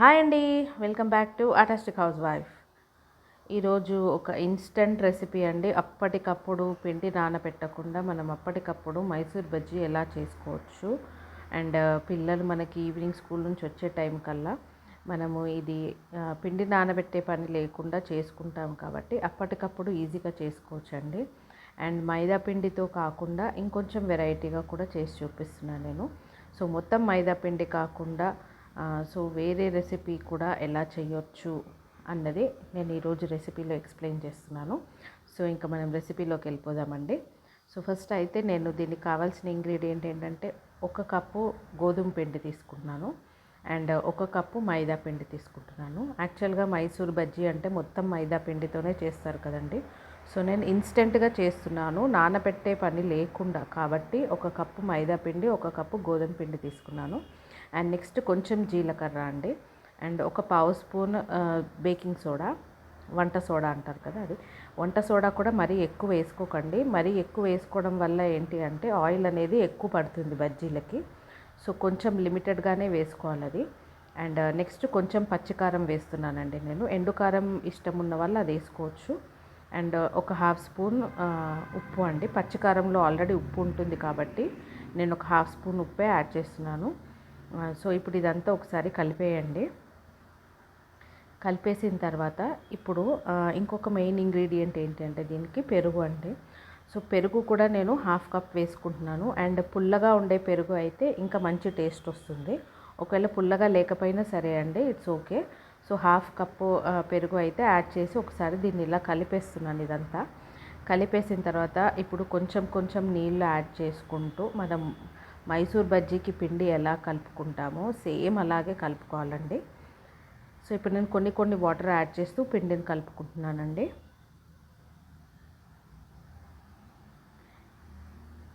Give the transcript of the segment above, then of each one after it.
Hi అండి welcome back to అటాస్టిక్ house wife. ఈరోజు ఒక ఇన్స్టెంట్ రెసిపీ అండి. అప్పటికప్పుడు పిండి నానబెట్టకుండా మనం అప్పటికప్పుడు మైసూర్ బజ్జీ ఎలా చేసుకోవచ్చు అండ్ పిల్లలు మనకి ఈవినింగ్ స్కూల్ నుంచి వచ్చే టైం కల్లా మనము ఇది పిండి నానబెట్టే పని లేకుండా చేసుకుంటాం కాబట్టి అప్పటికప్పుడు ఈజీగా చేసుకోవచ్చు అండి అండ్ మైదా పిండితో కాకుండా ఇంకొంచెం వెరైటీగా కూడా చేసి చూపిస్తున్నాను నేను. సో మొత్తం మైదా పిండి కాకుండా సో వేరే రెసిపీ కూడా ఎలా చేయొచ్చు అన్నది నేను ఈరోజు రెసిపీలో ఎక్స్ప్లెయిన్ చేస్తున్నాను. సో ఇంకా మనం రెసిపీలోకి వెళ్ళిపోదామండి. సో ఫస్ట్ అయితే నేను దీనికి కావాల్సిన ఇంగ్రీడియంట్ ఏంటంటే ఒక కప్పు గోధుమ పిండి తీసుకున్నాను అండ్ ఒక కప్పు మైదా పిండి తీసుకుంటున్నాను. యాక్చువల్గా మైసూర్ బజ్జీ అంటే మొత్తం మైదా పిండితోనే చేస్తారు కదండి. సో నేను ఇన్స్టెంట్గా చేస్తున్నాను. నానబెట్టే పని లేకుండా కాబట్టి ఒక కప్పు మైదా పిండి ఒక కప్పు గోధుమ పిండి తీసుకున్నాను. అండ్ నెక్స్ట్ కొంచెం జీలకర్ర అండి. అండ్ ఒక పావు స్పూన్ బేకింగ్ సోడా వంట సోడా అంటారు కదా అది. వంట సోడా కూడా మరీ ఎక్కువ వేసుకోకండి. మరీ ఎక్కువ వేసుకోవడం వల్ల ఏంటి అంటే ఆయిల్ అనేది ఎక్కువ పడుతుంది బజ్జీలకి. సో కొంచెం లిమిటెడ్గానే వేసుకోవాలి అది. అండ్ నెక్స్ట్ కొంచెం పచ్చికారం వేస్తున్నానండి నేను. ఎండుకారం ఇష్టం ఉన్న వాళ్ళు అది వేసుకోవచ్చు. అండ్ ఒక హాఫ్ స్పూన్ ఉప్పు అండి. పచ్చికారంలో ఆల్రెడీ ఉప్పు ఉంటుంది కాబట్టి నేను ఒక హాఫ్ స్పూన్ ఉప్పే యాడ్ చేస్తున్నాను. సో ఇప్పుడు ఇదంతా ఒకసారి కలిపేయండి. కలిపేసిన తర్వాత ఇప్పుడు ఇంకొక మెయిన్ ఇంగ్రీడియంట్ ఏంటంటే దీనికి పెరుగు అండి. సో పెరుగు కూడా నేను హాఫ్ కప్ వేసుకుంటున్నాను. అండ్ పుల్లగా ఉండే పెరుగు అయితే ఇంకా మంచి టేస్ట్ వస్తుంది. ఒకవేళ పుల్లగా లేకపోయినా సరే అండి it's okay so half cup పెరుగు అయితే యాడ్ చేసి ఒకసారి దీన్ని ఇలా కలిపేస్తున్నాను ఇదంతా. కలిపేసిన తర్వాత ఇప్పుడు కొంచెం కొంచెం నీళ్ళు యాడ్ చేసుకుంటూ మనం మైసూర్ బజ్జీకి పిండి ఎలా కలుపుకుంటామో సేమ్ అలాగే కలుపుకోవాలండి. సో ఇప్పుడు నేను కొన్ని కొన్ని వాటర్ యాడ్ చేస్తూ పిండిని కలుపుకుంటున్నానండి.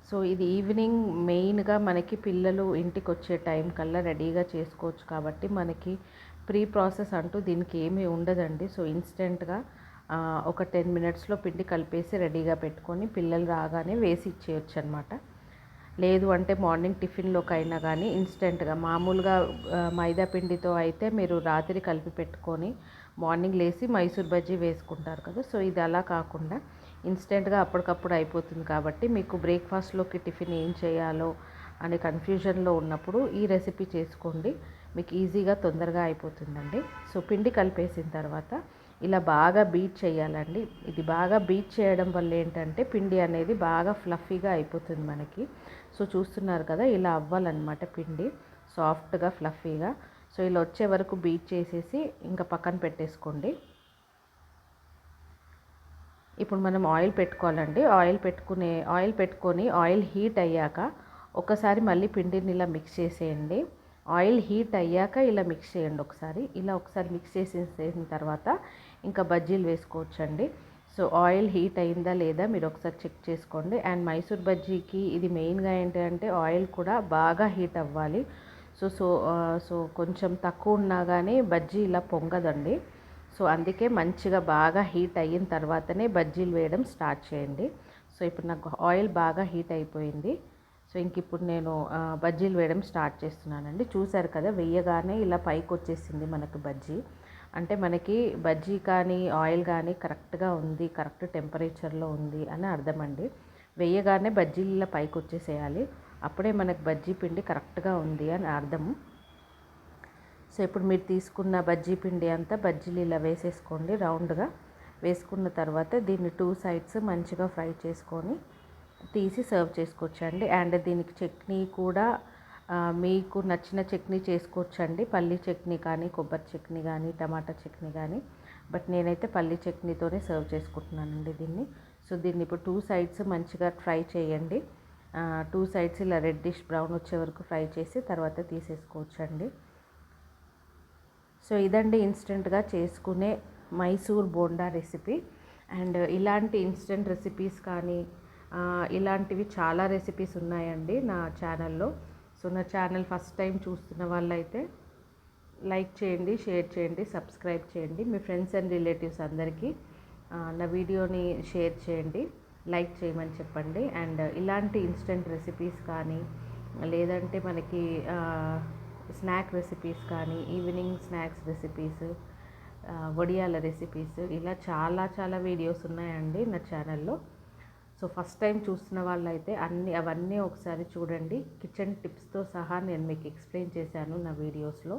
సో ఇది ఈవినింగ్ మెయిన్గా మనకి పిల్లలు ఇంటికి వచ్చే టైం కల్లా రెడీగా చేసుకోవచ్చు కాబట్టి మనకి ప్రీ ప్రాసెస్ అంటూ దీనికి ఏమీ ఉండదండి. సో ఇన్స్టెంట్గా ఒక టెన్ మినిట్స్లో పిండి కలిపేసి రెడీగా పెట్టుకొని పిల్లలు రాగానే వేసి ఇచ్చేయచ్చు అనమాట లేదు అంటే మార్నింగ్ టిఫిన్లోకైనా కానీ ఇన్స్టెంట్గా. మామూలుగా మైదా పిండితో అయితే మీరు రాత్రి కలిపి పెట్టుకొని మార్నింగ్ లేసి మైసూర్ బజ్జీ వేసుకుంటారు కదా. సో ఇది అలా కాకుండా ఇన్స్టెంట్గా అప్పటికప్పుడు అయిపోతుంది కాబట్టి మీకు బ్రేక్ఫాస్ట్లోకి టిఫిన్ ఏం చేయాలో అనే కన్ఫ్యూజన్లో ఉన్నప్పుడు ఈ రెసిపీ చేసుకోండి. మీకు ఈజీగా తొందరగా అయిపోతుందండి. సో పిండి కలిపేసిన తర్వాత ఇలా బాగా బీట్ చేయాలండి. ఇది బాగా బీట్ చేయడం వల్ల ఏంటంటే పిండి అనేది బాగా ఫ్లఫీగా అయిపోతుంది మనకి. సో చూస్తున్నారు కదా ఇలా అవ్వాలన్నమాట పిండి. సాఫ్ట్గా ఫ్లఫీగా. సో ఇలా వచ్చే వరకు బీట్ చేసేసి ఇంకా పక్కన పెట్టేసుకోండి. ఇప్పుడు మనం ఆయిల్ పెట్టుకోవాలండి. ఆయిల్ పెట్టుకునే ఆయిల్ పెట్టుకొని ఆయిల్ హీట్ అయ్యాక ఒకసారి మళ్ళీ పిండిని ఇలా మిక్స్ చేసేయండి. ఆయిల్ హీట్ అయ్యాక ఇలా మిక్స్ చేయండి ఒకసారి. ఇలా ఒకసారి మిక్స్ చేసేసిన తర్వాత ఇంకా బజ్జీలు వేసుకోవచ్చండి. సో ఆయిల్ హీట్ అయిందా లేదా మీరు ఒకసారి చెక్ చేసుకోండి. అండ్ మైసూర్ బజ్జీకి ఇది మెయిన్గా ఏంటంటే ఆయిల్ కూడా బాగా హీట్ అవ్వాలి. సో సో సో కొంచెం తక్కువ ఉన్నా కానీ బజ్జీ ఇలా పొంగదండి. సో అందుకే మంచిగా బాగా హీట్ అయిన తర్వాతనే బజ్జీలు వేయడం స్టార్ట్ చేయండి. సో ఇప్పుడు నాకు ఆయిల్ బాగా హీట్ అయిపోయింది. సో ఇంక ఇప్పుడు నేను బజ్జీలు వేయడం స్టార్ట్ చేస్తున్నానండి. చూసారు కదా వెయ్యగానే ఇలా పైకి వచ్చేసింది మనకు బజ్జీ. అంటే మనకి బజ్జీ కానీ ఆయిల్ కానీ కరెక్ట్గా ఉంది కరెక్ట్ టెంపరేచర్లో ఉంది అని అర్థమండి. వేయగానే బజ్జీల పైకి వచ్చేసేయాలి అప్పుడే మనకు బజ్జీ పిండి కరెక్ట్గా ఉంది అని అర్థం సో ఇప్పుడు మీరు తీసుకున్న బజ్జీ పిండి అంతా బజ్జీలు ఇలా వేసేసుకోండి రౌండ్గా. వేసుకున్న తర్వాత దీన్ని టూ సైడ్స్ మంచిగా ఫ్రై చేసుకొని తీసి సర్వ్ చేసుకోవచ్చండి. అండ్ దీనికి చట్నీ కూడా మీకు నచ్చిన చట్నీ చేసుకోవచ్చండి. పల్లీ చట్నీ కానీ కొబ్బరి చట్నీ కానీ టమాటా చట్నీ కానీ. బట్ నేనైతే పల్లీ చట్నీతోనే సర్వ్ చేసుకుంటున్నానండి దీన్ని. సో దీన్ని ఇప్పుడు టూ సైడ్స్ మంచిగా ఫ్రై చేయండి. టూ సైడ్స్ ఇలా రెడ్డిష్ బ్రౌన్ వచ్చే వరకు ఫ్రై చేసి తర్వాత తీసేసుకోవచ్చండి. సో ఇదండి ఇన్స్టెంట్గా చేసుకునే మైసూర్ బోండా రెసిపీ. అండ్ ఇలాంటి ఇన్స్టెంట్ రెసిపీస్ కానీ ఇలాంటివి చాలా రెసిపీస్ ఉన్నాయండి నా ఛానల్లో. సో నా ఛానల్ ఫస్ట్ టైం చూస్తున్న వాళ్ళైతే లైక్ చేయండి షేర్ చేయండి సబ్స్క్రైబ్ చేయండి. మీ ఫ్రెండ్స్ అండ్ రిలేటివ్స్ అందరికీ నా వీడియోని షేర్ చేయండి లైక్ చేయమని చెప్పండి. అండ్ ఇలాంటి ఇన్స్టెంట్ రెసిపీస్ కానీ లేదంటే మనకి స్నాక్ రెసిపీస్ కానీ ఈవినింగ్ స్నాక్స్ రెసిపీస్ వడియాల రెసిపీస్ ఇలా చాలా చాలా వీడియోస్ ఉన్నాయండి నా ఛానల్లో. సో ఫస్ట్ టైం చూస్తున్న వాళ్ళైతే అన్ని అవన్నీ ఒకసారి చూడండి. కిచెన్ టిప్స్తో సహా నేను మీకు ఎక్స్ప్లెయిన్ చేశాను నా వీడియోస్లో.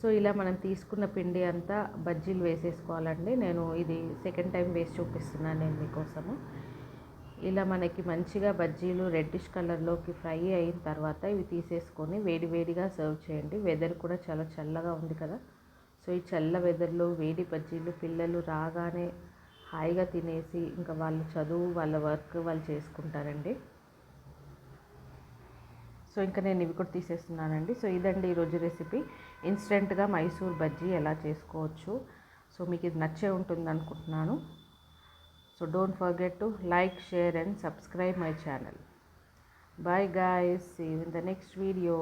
సో ఇలా మనం తీసుకున్న పిండి అంతా బజ్జీలు వేసేసుకోవాలండి. నేను ఇది సెకండ్ టైం వేసి చూపిస్తున్నాను నేను మీకోసము. ఇలా మనకి మంచిగా బజ్జీలు రెడ్డిష్ కలర్లోకి ఫ్రై అయిన తర్వాత ఇవి తీసేసుకొని వేడి వేడిగా సర్వ్ చేయండి. వెదర్ కూడా చాలా చల్లగా ఉంది కదా. సో ఈ చల్ల వెదర్లో వేడి బజ్జీలు పిల్లలు రాగానే హాయిగా తినేసి ఇంకా వాళ్ళ చదువు వాళ్ళ వర్క్ వాళ్ళు చేసుకుంటారండి. సో ఇంకా నేను ఇవి కూడా తీసేస్తున్నానండి. సో ఇదండి ఈరోజు రెసిపీ. ఇన్స్టెంట్గా మైసూర్ బజ్జీ ఎలా చేసుకోవచ్చు. సో మీకు ఇది నచ్చే ఉంటుంది అనుకుంటున్నాను. So don't forget to like share and subscribe my channel. Bye guys. See in the next video.